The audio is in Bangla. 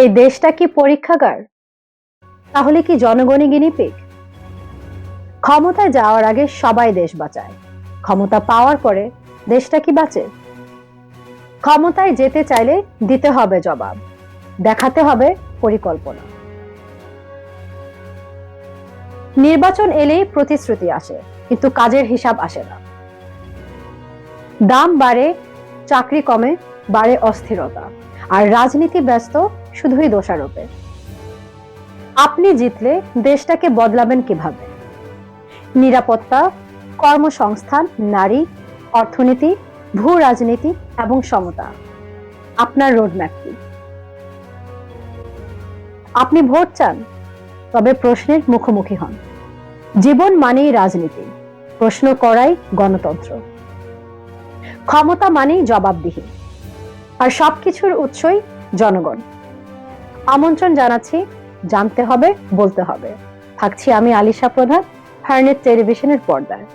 এই দেশটা কি পরীক্ষাগার? তাহলে কি জনগণই গিনিপিক ক্ষমতায় যাওয়ার আগে সবাই দেশ বাঁচায়। ক্ষমতা পাওয়ার পরে দেশটা কি বাঁচে? ক্ষমতায় যেতে চাইলে দিতে হবে জবাব। দেখাতে হবে পরিকল্পনা। নির্বাচন এলেই প্রতিশ্রুতি আসে, কিন্তু কাজের হিসাব আসে না। দাম বাড়ে, চাকরি কমে, বাড়ে অস্থিরতা। আর রাজনীতি ব্যস্ত শুধুই দোষারোপে আপনি জিতলে দেশটাকে বদলাবেন কীভাবে? নিরাপত্তা, কর্মসংস্থান, নারী, অর্থনীতি, ভূ রাজনীতি এবং সমতা। আপনার রোডম্যাপ কি? আপনি ভোট চান, তবে প্রশ্নের মুখোমুখি হন। জীবন মানেই রাজনীতি, প্রশ্ন করাই গণতন্ত্র। ক্ষমতা মানেই জবাবদিহি, আর সবকিছুর উৎসই জনগণ। আমন্ত্রণ জানাচ্ছি জানতে হবে বলতে হবে। থাকছি আমি আলিশা প্রধান ফার্নেট টেলিভিশনের পর্দায়।